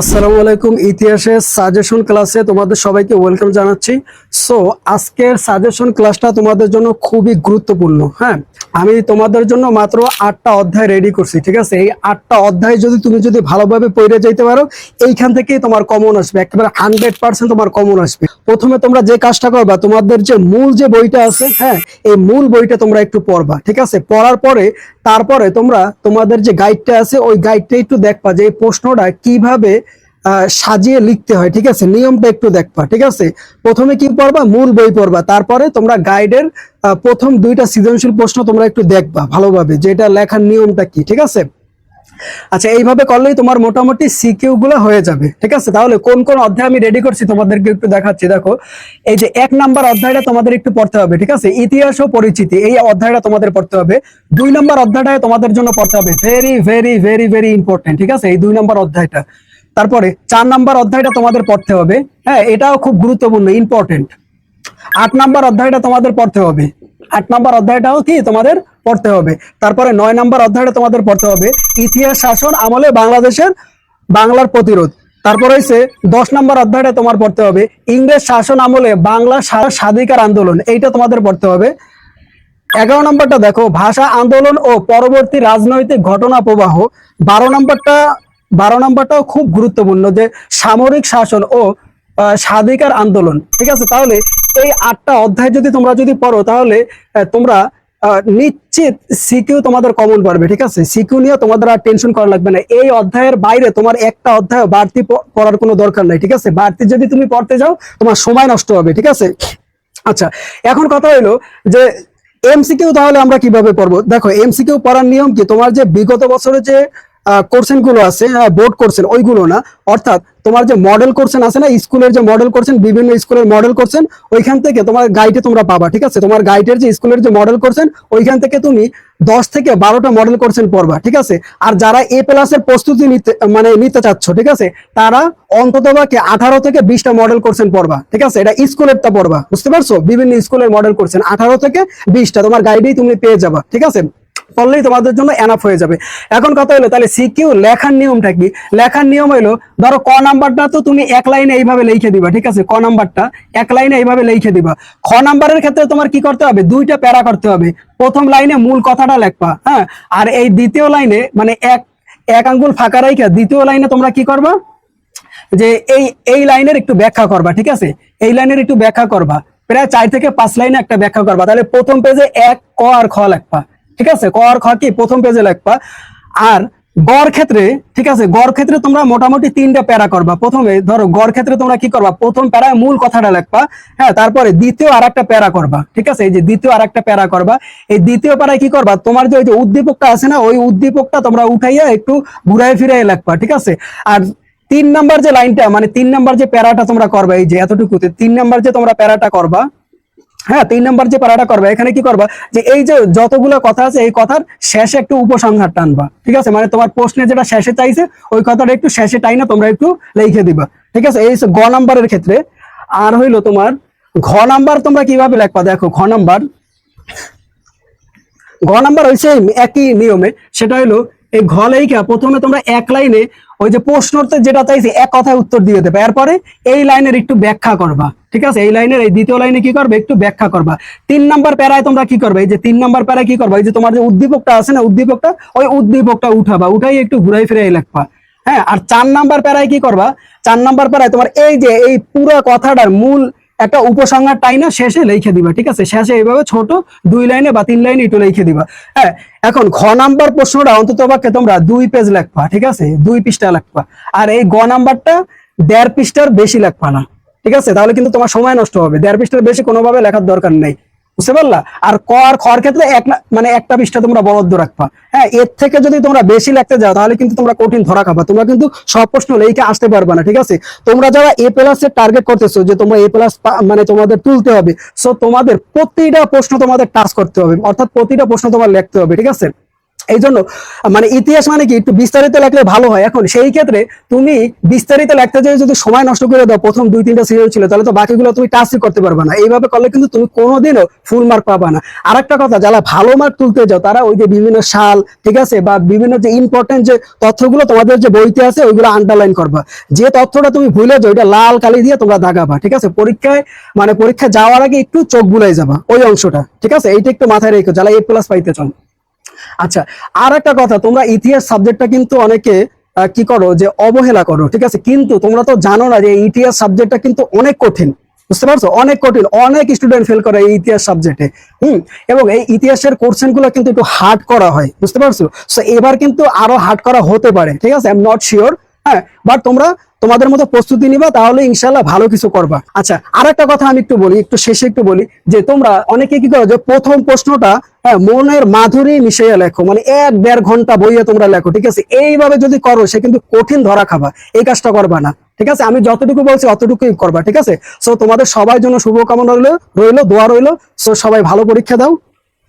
আসসালামু আলাইকুম ইতিহাসের সাজেশন ক্লাসে তোমাদের সবাইকে ওয়েলকাম জানাচ্ছি। সো আজকের সাজেশন ক্লাসটা তোমাদের জন্য খুবই গুরুত্বপূর্ণ হ্যাঁ? আমি তোমাদের জন্য মাত্র আটটা অধ্যায় রেডি করছি, ঠিক আছে? এই আটটা অধ্যায় যদি তুমি যদি ভালোভাবে পড়ে যেতে পারো, এইখান থেকেই তোমার কমন আসবে, একেবারে হান্ড্রেড পার্সেন্ট তোমার কমন আসবে। প্রথমে তোমরা যে কাজটা করবা, তোমাদের যে মূল যে বইটা আছে হ্যাঁ এই মূল বইটা তোমরা একটু পড়বা, ঠিক আছে? পড়ার পরে, তারপরে তোমরা তোমাদের যে গাইডটা আছে, ওই গাইডটা একটু দেখবা যে এই প্রশ্নটা কীভাবে সাজিয়ে লিখতে হয়, ঠিক আছে? নিয়মটা একটু দেখবা, ঠিক আছে? প্রথমে কি পড়বা? মূল বই পড়বা। তারপরে তোমরা গাইডের প্রথম দুইটা সৃজনশীল প্রশ্ন তোমরা একটু দেখবা ভালোভাবে যেটা লেখার নিয়মটা কি, ঠিক আছে? আচ্ছা এইভাবে করলেই তোমার মোটামুটি সিকিউ গুলো হয়ে যাবে, ঠিক আছে? তাহলে কোন কোন অধ্যায় আমি রেডি করছি তোমাদেরকে একটু দেখাচ্ছি, দেখো। এই যে এক নাম্বার অধ্যায়টা তোমাদের একটু পড়তে হবে, ঠিক আছে? ইতিহাস ও পরিচিতি, এই অধ্যায়টা তোমাদের পড়তে হবে। দুই নম্বর অধ্যায়টা তোমাদের জন্য পড়তে হবে very very very very important ঠিক আছে? এই দুই নাম্বার অধ্যায়টা। তারপরে চার নাম্বার অধ্যায়টা তোমাদের পড়তে হবে হ্যাঁ? এটাও খুব গুরুত্বপূর্ণ ইম্পর্টেন্ট আট নাম্বার অধ্যায়টা তোমাদের পড়তে হবে। আট নাম্বার অধ্যায়টাও কি তোমাদের পড়তে হবে। তারপরে নয় নাম্বার অধ্যায়টা তোমাদের পড়তে হবে। ইতিহাস, শাসন, আমলে বাংলাদেশের বাংলার প্রতিরোধ। তারপর হয়েছে দশ নম্বর অধ্যায়টা তোমার পড়তে হবে। ইংরেজ শাসন আমলে বাংলা স্বা- স্বাধিকার আন্দোলন, এইটা তোমাদের পড়তে হবে। এগারো নম্বরটা দেখো, ভাষা আন্দোলন ও পরবর্তী রাজনৈতিক ঘটনা প্রবাহ। বারো নম্বরটা, বারো নম্বরটাও খুব গুরুত্বপূর্ণ যে সামরিক শাসন ও স্বাধিকার আন্দোলন। ঠিক আছে? তাহলে এই আটটা অধ্যায় যদি তোমরা যদি পড়ো, তাহলে তোমরা নিশ্চিত সিকিউ তোমাদের কমন পারবে, ঠিক আছে? সিকিউ নিয়ে তোমাদের আর টেনশন করা লাগবে না। এই অধ্যায়ের বাইরে তোমার একটা অধ্যায় বাড়তি পড়ার কোনো দরকার নাই, ঠিক আছে? বাড়তি যদি তুমি পড়তে যাও, তোমার সময় নষ্ট হবে, ঠিক আছে? আচ্ছা এখন কথা হলো যে এমসিকিউ তাহলে আমরা কীভাবে পড়ব? দেখো এমসিকিউ পড়ার নিয়ম কি? তোমার যে বিগত বছরে যে কোর্সেনগুলো আছে বোর্ড কোর্সেন ওইগুলো না। অর্থাৎ তোমার যে মডেল কোর্সেন আছে না, স্কুলের যে মডেল কোর্সেন বিভিন্ন স্কুলের মডেল কোর্সেন ওইখান থেকে তোমার গাইডে তোমরা পাবা, ঠিক আছে? তোমার গাইডের যে স্কুলের যে মডেল কোর্সেন ওইখান থেকে তুমি দশ থেকে বারোটা মডেল কোর্সেন পড়বা, ঠিক আছে? আর যারা এ প্লাসের প্রস্তুতি নিতে মানে নিতে চাচ্ছ, ঠিক আছে? তারা অন্তত বাকি আঠারো থেকে বিশটা মডেল কোর্সেন পড়বা, ঠিক আছে? এটা স্কুলেরটা পড়বা, বুঝতে পারছ? বিভিন্ন স্কুলের মডেল কোর্সেন আঠারো থেকে বিশটা তোমার গাইডেই তুমি পেয়ে যাবা, ঠিক আছে? পড়লেই তোমাদের জন্য এনাফ হয়ে যাবে। এখন কথা হলো, তাহলে সিকিউ লেখার নিয়মটা কি? লেখার নিয়ম হলো, ধরো ক নাম্বারটা তো তুমি এক লাইনে এইভাবে লিখে দিবা, ঠিক আছে? ক নাম্বারটা এক লাইনে এইভাবে লিখে দিবা। খ নাম্বারের ক্ষেত্রে তোমার কি করতে হবে? দুইটা প্যারা করতে হবে। প্রথম লাইনে মূল কথাটা লেখবা হ্যাঁ? আর এই দ্বিতীয় লাইনে মানে এক এক আঙ্গুল ফাঁকা রাইখা দ্বিতীয় লাইনে তোমরা কি করবা? যে এই এই লাইনের একটু ব্যাখ্যা করবা, ঠিক আছে? এই লাইনের একটু ব্যাখ্যা করবা। প্রায় চার থেকে পাঁচ লাইনে একটা ব্যাখ্যা করবা। তাহলে প্রথম পেজে এক, ক আর খ লেখবা। ঠিক আছে? ক আর খ, কি? প্রথম পেজে লেখবা। আর গড় ক্ষেত্রে, ঠিক আছে? গড় ক্ষেত্রে তোমরা মোটামুটি তিনটা প্যারা করবা। প্রথমে ধরো, গড় ক্ষেত্রে তোমরা কি করবা? প্রথম প্যারায় মূল কথাটা লেখবা। হ্যাঁ তারপরে দ্বিতীয় আর একটা প্যারা করবা। ঠিক আছে? এই যে দ্বিতীয় আর একটা প্যারা করবা। এই দ্বিতীয় প্যারায় কি করবা? তোমার যে ওই যে উদ্দীপকটা আছে না, ওই উদ্দীপকটা তোমরা উঠাইয়া একটু ঘুরাই ফিরাই লেখবা। ঠিক আছে? আর তিন নাম্বার যে লাইনটা মানে তিন নাম্বার যে প্যারাটা তোমরা করবা, এই যে এতটুকুতে, তিন নাম্বার যে তোমরা প্যারাটা করবা হ্যাঁ তিন নাম্বার যে প্যারাটা করবা, এখানে কি করবা? যে এই যে যতগুলো কথা আছে, এই কথার শেষে একটু উপসংহার টানবা ঠিক আছে? মানে তোমার প্রশ্নে যেটা শেষে চাইছে, ওই কথাটা একটু শেষে টাইনা তোমরা একটু লিখে দিবা, ঠিক আছে? এই গ নাম্বারের ক্ষেত্রে, আর হইল তোমার ঘ নাম্বার তোমরা কীভাবে লেখবা? দেখো, ঘ নাম্বার ঘ নাম্বার হয়েছে একই নিয়মে, সেটা হলো এই ঘ লেখা প্রথমে তোমরা এক লাইনে ওই যে প্রশ্নতে যেটা চাইছে, এক কথায় উত্তর দিয়ে দেবে, এরপরে এই লাইনের একটু ব্যাখ্যা করবা। ঠিক আছে? এই লাইনের, এই দ্বিতীয় লাইনে কি করবে? একটু ব্যাখ্যা করবা। তিন নাম্বার প্যারায় তোমরা কি করবে? এই যে তিন নাম্বার প্যারায় কি করবা? এই যে তোমার যে উদ্দীপকটা আছে না, উদ্দীপকটা, ওই উদ্দীপকটা উঠাবা। উঠাই একটু ঘুরাই ফিরাই লেখবা। হ্যাঁ? আর চার নাম্বার প্যারায় কি করবা? চার নাম্বার প্যারায় তোমার এই যে, এই পুরো কথাটার মূল একটা উপসংহার টাইনা শেষে লিখে দিবা, ঠিক আছে? শেষে এইভাবে ছোট দুই লাইনে বা তিন লাইনে একটু লিখে দিবা। হ্যাঁ? এখন ঘ নাম্বার প্রশ্নটা অন্তত পক্ষে তোমরা দুই পেজ লেখবা, ঠিক আছে? দুই পৃষ্ঠা লেখবা। আর এই গ নাম্বারটা দেড় পৃষ্ঠার বেশি লেখবা না। ঠিক আছে? তাহলে কিন্তু তোমার সময় নষ্ট হবে। দেড় পৃষ্ঠার বেশি কোনোভাবে লেখার দরকার নেই। বুঝতে পারলা? আর ক আর খর ক্ষেত্রে এক মানে একটা পৃষ্ঠা তোমরা বরাদ্দ রাখবা। হ্যাঁ এর থেকে যদি তোমরা বেশি লিখতে যাও, তাহলে কিন্তু তোমরা কঠিন ধরা খাবা। তোমরা কিন্তু সব প্রশ্ন লেখে আসতে পারবে না, ঠিক আছে? তোমরা যারা এ প্লাস এর টার্গেট করতেছো, যে তোমরা এ প্লাস মানে তোমাদের তুলতে হবে সো তোমাদের প্রতিটা প্রশ্ন তোমাদের টাচ করতে হবে। অর্থাৎ প্রতিটা প্রশ্ন তোমার লিখতে হবে, ঠিক আছে? এই জন্য মানে ইতিহাস মানে কি, একটু বিস্তারিত লেখলে ভালো হয়। এখন সেই ক্ষেত্রে তুমি বিস্তারিত লিখতে যেয়ে যদি সময় নষ্ট করে দাও, প্রথম দুই, তিনটা সিরিয়াল ছিল, তাহলে তো বাকিগুলো তুমি টাচই করতে পারবে না। এইভাবে করলে কিন্তু তুমি কোনোদিনও ফুল মার্ক পাবা না। আর একটা কথা, যারা ভালো মার্ক তুলতে যাও, তারা ওই যে বিভিন্ন সাল, ঠিক আছে, বা বিভিন্ন যে ইম্পর্টেন্ট যে তথ্যগুলো তোমাদের যে বইতে আছে, ওইগুলো আন্ডারলাইন করবা। যে তথ্যটা তুমি ভুলে যাও, ওইটা লাল কালি দিয়ে তোমরা দাগাবা, ঠিক আছে? পরীক্ষায় মানে পরীক্ষায় যাওয়ার আগে একটু চোখ বুলাই যাবা, ওই অংশটা, ঠিক আছে? এইটা একটু মাথায় রেখো, যারা এ প্লাস পাইতে চান আচ্ছা আর একটা কথা, তোমরা ইতিহাস সাবজেক্টটা কিন্তু অনেকে কি করো, যে অবহেলা করো, ঠিক আছে? কিন্তু তোমরা তো জানো না যে ইতিহাস সাবজেক্টটা কিন্তু অনেক কঠিন, বুঝতে পারছ? অনেক কঠিন, অনেক স্টুডেন্ট ফেল করে এই ইতিহাস সাবজেক্টে হুম? এবং এই ইতিহাসের কোর্সেনগুলো কিন্তু একটু হার্ড করা হয়, বুঝতে পারছ? সো এবার কিন্তু আরও হার্ড করা হতে পারে, ঠিক আছে? আই এম নট শিওর হ্যাঁ বাট তোমরা তোমাদের মতো প্রস্তুতি নিবা তাহলে ইনশাল্লাহ ভালো কিছু করবা। আচ্ছা আর একটা কথা আমি একটু বলি একটু শেষে একটু বলি যে তোমরা অনেকে কি করো যে প্রথম প্রশ্নটা হ্যাঁ, মনের মাধুরী মিশিয়ে লেখো মানে এক দেড় ঘণ্টা বইয়ে তোমরা লেখো ঠিক আছে? এইভাবে যদি করো সে কিন্তু কঠিন ধরা খাবা এই কাজটা করবা না ঠিক আছে? আমি যতটুকু বলছি অতটুকুই করবা ঠিক আছে? সো তোমাদের সবার জন্য শুভকামনা রইল রইল দোয়া রইল সো সবাই ভালো পরীক্ষা দাও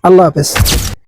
আল্লাহ হাফেজ।